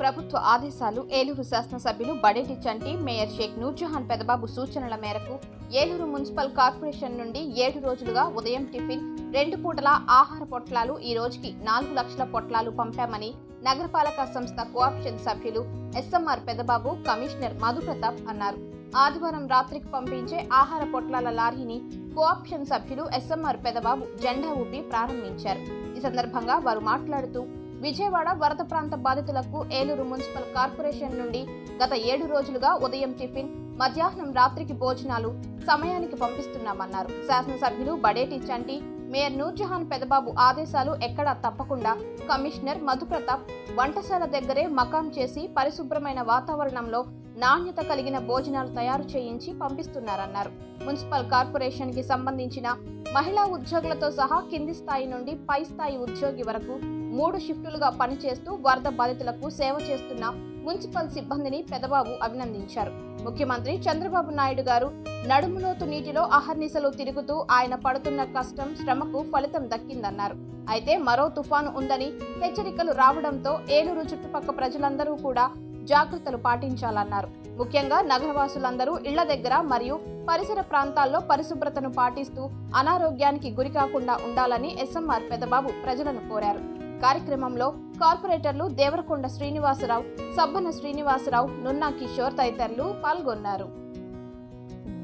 ప్రభుత్వ ఆదేశాలు ఏలూరు శాసనసభ్యులు బడేటి చంటి మేయర్ షేక్ నూర్జహాన్ పెదబాబు సూచనల మేరకు ఏలూరు మున్సిపల్ కార్పొరేషన్ నుండి ఏడు రోజులుగా ఉదయం టిఫిన్ రెండు పూటల ఆహార పొట్లాలు ఈ రోజుకి నాలుగు లక్షల పొట్లాలు పంపామని నగరపాలక సంస్థ కోఆప్షన్ సభ్యులు ఎస్ఎంఆర్ పెదబాబు కమిషనర్ మధుప్రతాప్ అన్నారు. ఆదివారం రాత్రికి పంపించే ఆహార పొట్లాల లారీని కోఆప్షన్ సభ్యులు ఎస్ఎంఆర్ పెదబాబు జెండా ఊపి ప్రారంభించారు. ఈ సందర్భంగా వారు మాట్లాడుతూ విజయవాడ వరద ప్రాంత బాధితులకు ఏలూరు మున్సిపల్ కార్పొరేషన్ నుండి గత ఏడు రోజులుగా ఉదయం టిఫిన్ మధ్యాహ్నం రాత్రికి భోజనాలు సమయానికి పంపిస్తున్నామన్నారు. శాసనసభ్యులు బడేటి చంటి మేయర్ నూర్జహాన్ పెదబాబు ఆదేశాలు ఎక్కడా తప్పకుండా కమిషనర్ మధుప్రతాప్ వంటశాల దగ్గరే మకాం చేసి పరిశుభ్రమైన వాతావరణంలో నాణ్యత కలిగిన భోజనాలు తయారు చేయించి పంపిస్తున్నారన్నారు. మున్సిపల్ కార్పొరేషన్కి సంబంధించిన మహిళా ఉద్యోగులతో సహా కింది స్థాయి నుండి పై స్థాయి ఉద్యోగి వరకు మూడు షిఫ్టులుగా పనిచేస్తూ వరద బాధితులకు సేవ చేస్తున్న మున్సిపల్ సిబ్బందిని పెదబాబు అభినందించారు. ముఖ్యమంత్రి చంద్రబాబు నాయుడు గారు నడుములోతు నీటిలో అహర్నిశలు తిరుగుతూ ఆయన పడుతున్న కష్టం శ్రమకు ఫలితం దక్కిందన్నారు. అయితే మరో తుఫాను ఉందని హెచ్చరికలు రావడంతో ఏలూరు చుట్టుపక్క ప్రజలందరూ కూడా జాగ్రత్తలు పాటించాలన్నారు. ముఖ్యంగా నగరవాసులందరూ ఇళ్ళ దగ్గర మరియు పరిసర ప్రాంతాల్లో పరిశుభ్రతను పాటిస్తూ అనారోగ్యానికి గురికాకుండా ఉండాలని ఎస్ఎంఆర్ పెదబాబు ప్రజలను కోరారు. కార్యక్రమంలో కార్పొరేటర్లు దేవరకొండ శ్రీనివాసరావు సబ్బన శ్రీనివాసరావు నున్నా కిషోర్ తదితరులు పాల్గొన్నారు.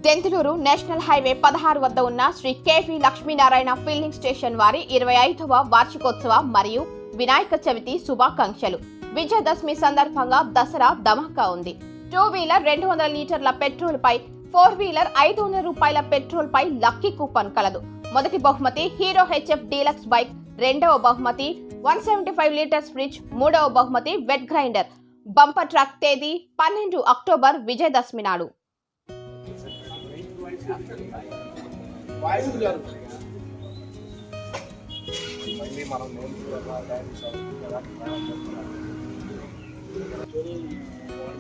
దెంతులూరు నేషనల్ హైవే పదహారు వద్ద ఉన్న Shri KV Lakshminarayana filling station వారి ఇరవై ఐదవ వార్షికోత్సవ మరియు వినాయక చవితి శుభాకాంక్షలు. విజయదశమి సందర్భంగా దసరా ధమాకా ఉంది. టూ వీలర్ రెండు వందల లీటర్ల పెట్రోల్ పై ఫోర్ వీలర్ ఐదు వందల రూపాయల పెట్రోల్ పై లక్కీ కూపన్ కలదు. మొదటి బహుమతి హీరో హెచ్ఎఫ్ డీలక్స్ బైక్ రెండవ బహుమతి one seventy five litres fridge మూడవ బహుమతి వెట్ గ్రైండర్. బంపర్ ట్రక్ తేదీ పన్నెండు అక్టోబర్ విజయదశమి నాడు. మళ్ళీ మనం కదా వాడి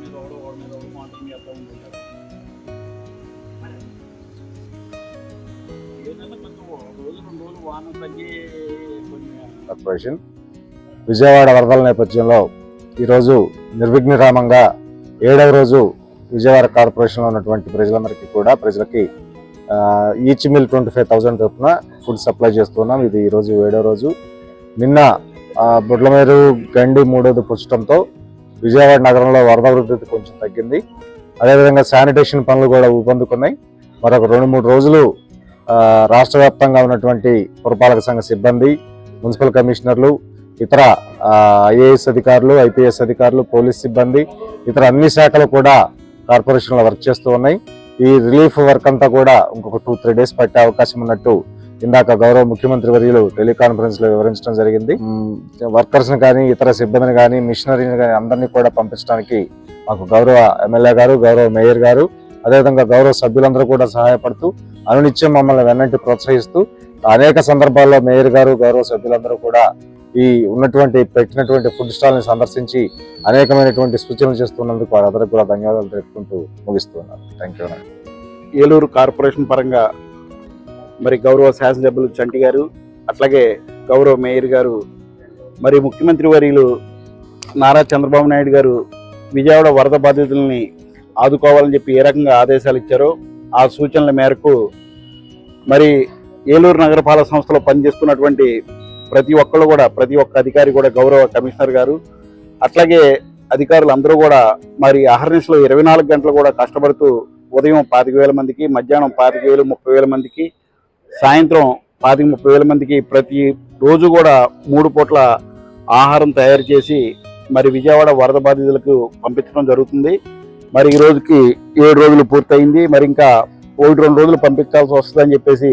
మీద ఒకడు వాడి మీద ఒకడు చేస్తూ ఉంటుంటారు కార్పొరేషన్ విజయవాడ వరదల నేపథ్యంలో ఈరోజు నిర్విఘ్నరామంగా ఏడవ రోజు విజయవాడ కార్పొరేషన్లో ఉన్నటువంటి ప్రజలందరికీ కూడా ప్రజలకి each meal twenty five thousand చొప్పున ఫుడ్ సప్లై చేస్తున్నాం ఇది ఈరోజు ఏడవ రోజు. నిన్న బుడ్లమేరు గండి మూడోది పుచ్చడంతో విజయవాడ నగరంలో వరద వృద్ధి కొంచెం తగ్గింది. అదేవిధంగా శానిటేషన్ పనులు కూడా ఊపందుకున్నాయి. మరొక రెండు మూడు రోజులు రాష్ట్ర వ్యాప్తంగా ఉన్నటువంటి పురపాలక సంఘ సిబ్బంది మున్సిపల్ కమిషనర్లు ఇతర ఐఏఎస్ అధికారులు ఐపీఎస్ అధికారులు పోలీస్ సిబ్బంది ఇతర అన్ని శాఖలు కూడా కార్పొరేషన్లో వర్క్ చేస్తూ ఉన్నాయి. ఈ రిలీఫ్ వర్క్ అంతా కూడా ఇంకొక టూ త్రీ డేస్ పట్టే అవకాశం ఉన్నట్టు ఇందాక గౌరవ ముఖ్యమంత్రి వర్యులు టెలికాన్ఫరెన్స్లో వివరించడం జరిగింది. వర్కర్స్ని కానీ ఇతర సిబ్బందిని కానీ మిషనరీని కానీ అందరినీ కూడా పంపించడానికి మాకు గౌరవ ఎమ్మెల్యే గారు గౌరవ మేయర్ గారు అదేవిధంగా గౌరవ సభ్యులందరూ కూడా సహాయపడుతూ అనునిత్యం మమ్మల్ని వెన్నంటి ప్రోత్సహిస్తూ అనేక సందర్భాల్లో మేయర్ గారు గౌరవ సభ్యులందరూ కూడా ఈ ఉన్నటువంటి పెట్టినటువంటి ఫుడ్ స్టాల్ని సందర్శించి అనేకమైనటువంటి సూచనలు చేస్తున్నందుకు వారందరికీ కూడా ధన్యవాదాలు తెలుపుకుంటూ ముగిస్తున్నాను. థ్యాంక్ యూ ఏలూరు కార్పొరేషన్ పరంగా మరి గౌరవ శాసనసభ్యులు చంటి గారు అట్లాగే గౌరవ మేయర్ గారు మరి ముఖ్యమంత్రి వర్యులు నారా చంద్రబాబు నాయుడు గారు విజయవాడ వరద బాధితుల్ని ఆదుకోవాలని చెప్పి ఏ రకంగా ఆదేశాలు ఇచ్చారో ఆ సూచనల మేరకు మరి ఏలూరు నగరపాలక సంస్థలో పనిచేస్తున్నటువంటి ప్రతి ఒక్కళ్ళు కూడా ప్రతి ఒక్క అధికారి కూడా గౌరవ కమిషనర్ గారు అట్లాగే అధికారులు అందరూ కూడా మరి అహర్నిశలో ఇరవై నాలుగు గంటలు కూడా కష్టపడుతూ ఉదయం పాతిక వేల మందికి మధ్యాహ్నం పాతిక వేలు ముప్పై వేల మందికి సాయంత్రం పాతిక ముప్పై వేల మందికి ప్రతి రోజు కూడా మూడు పూట్ల ఆహారం తయారు చేసి మరి విజయవాడ వరద బాధితులకు పంపించడం జరుగుతుంది. మరి ఈ రోజుకి ఏడు రోజులు పూర్తయింది. మరి ఇంకా ఒకటి రెండు రోజులు పంపించాల్సి వస్తుందని చెప్పేసి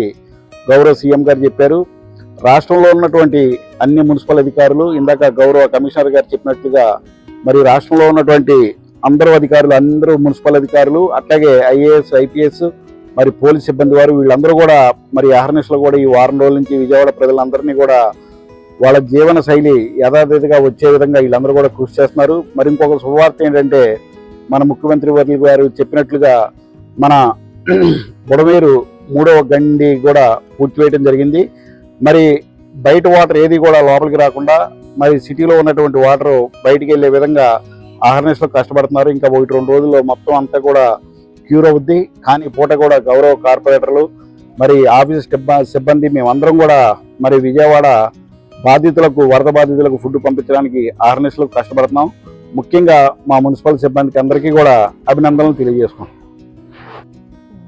గౌరవ సీఎం గారు చెప్పారు. రాష్ట్రంలో ఉన్నటువంటి అన్ని మున్సిపల్ అధికారులు ఇందాక గౌరవ కమిషనర్ గారు చెప్పినట్టుగా మరి రాష్ట్రంలో ఉన్నటువంటి అందరూ అధికారులు అందరూ మున్సిపల్ అధికారులు అట్లాగే ఐఏఎస్ ఐపీఎస్ మరి పోలీస్ సిబ్బంది వారు వీళ్ళందరూ కూడా మరి అహర్నిశలు కూడా ఈ వారం రోజుల నుంచి విజయవాడ ప్రజలందరినీ కూడా వాళ్ళ జీవన శైలి యథాతథిగా వచ్చే విధంగా వీళ్ళందరూ కూడా కృషి చేస్తున్నారు. మరి ఇంకొక శుభవార్త ఏంటంటే మన ముఖ్యమంత్రి వర్యులు గారు చెప్పినట్లుగా మన బుడమేరు మూడవ గండి కూడా పూడ్చివేయడం జరిగింది. మరి బయట వాటర్ ఏది కూడా లోపలికి రాకుండా మరి సిటీలో ఉన్నటువంటి వాటర్ బయటికి వెళ్ళే విధంగా ఆహర్నెస్లో కష్టపడుతున్నారు. ఇంకా ఒకటి రెండు రోజుల్లో మొత్తం అంతా కూడా క్యూర్ అవుద్ది. కానీ పూట కూడా గౌరవ కార్పొరేటర్లు మరి ఆఫీస్ సిబ్బంది మేమందరం కూడా మరి విజయవాడ బాధితులకు వరద బాధితులకు ఫుడ్ పంపించడానికి ఆహర్నెస్లో కష్టపడుతున్నాం. ముఖ్యంగా మా మున్సిపల్ సిబ్బందికి అందరికీ కూడా అభినందనలు తెలియజేసుకుంటాం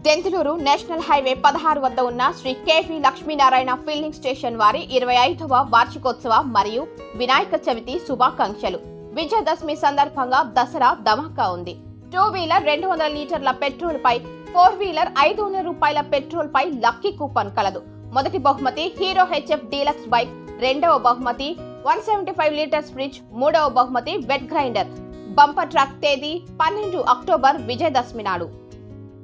దెంతులూరు నేషనల్ హైవే పదహారు వద్ద ఉన్న Shri KV Lakshminarayana filling station వారి ఇరవై ఐదవ వార్షికోత్సవ మరియు వినాయక చవితి శుభాకాంక్షలు. విజయదశమి సందర్భంగా దసరా ధమాకా ఉంది. టూ వీలర్ రెండు వందల లీటర్ల పెట్రోల్ పై ఫోర్ వీలర్ ఐదు వందల రూపాయల పెట్రోల్ పై లక్కీ కూపన్ కలదు. మొదటి బహుమతి హీరో హెచ్ఎఫ్ డీలక్స్ బైక్ రెండవ బహుమతి one seventy five litres fridge మూడవ బహుమతి వెట్ గ్రైండర్. బంపర్ ట్రక్ తేదీ పన్నెండు అక్టోబర్ విజయదశమి నాడు.